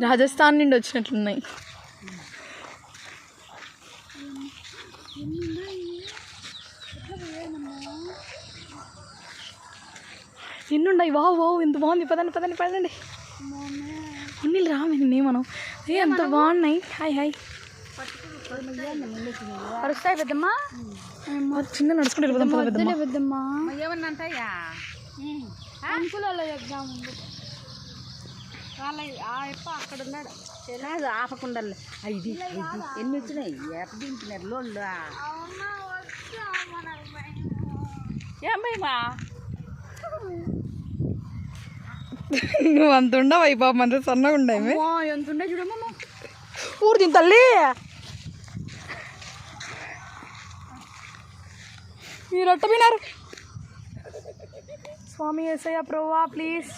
రాజస్థాన్ నుండి వచ్చినట్లున్నాయి. ఎన్నున్నాయి? Wow wow ఎంత బాగుంది. పదండి పదండి పదండి. ఉన్నీళ్ళు రామే మనం. ఏ ఎంత బాగున్నాయి. Hi hi. అరుస్తాయి పెద్దమ్మా. చిన్న నడుచుకుంటూ వెళ్ళిపోదాం ఏమన్నా అంటాయా అంకులలో వాళ్ళ ఆ ఎప్ప అక్కడ ఉన్నాడు. ఆపకుండా ఇది ఎన్ని వచ్చినాయి? ఎప్ప దింపినారు లోళ్ళు ఏం భయమా నువ్వు అంత ఉండవు అయి పాపం? అంత సన్నగా ఉండేవి ఎంత ఉండే చూడమ్మా. ఊరు దీని తల్లి. మీరు అట్ట పోయినారు స్వామి ఎస్ఐ ప్రోవా ప్లీజ్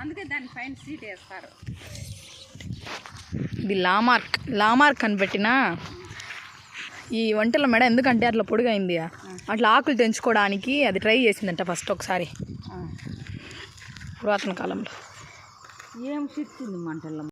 అందుకే దాని పైన సీట్ వేస్తారు. ఇది లామార్క్ లామార్క్ అని పెట్టిన? ఈ వంటల మెడ ఎందుకంటే అట్లా పొడుగైంది అట్లా ఆకులు తెంచుకోవడానికి అది ట్రై చేసిందంట ఫస్ట్ ఒకసారి. పురాతన కాలంలో. ఏం సిక్కింది మంటల్లో?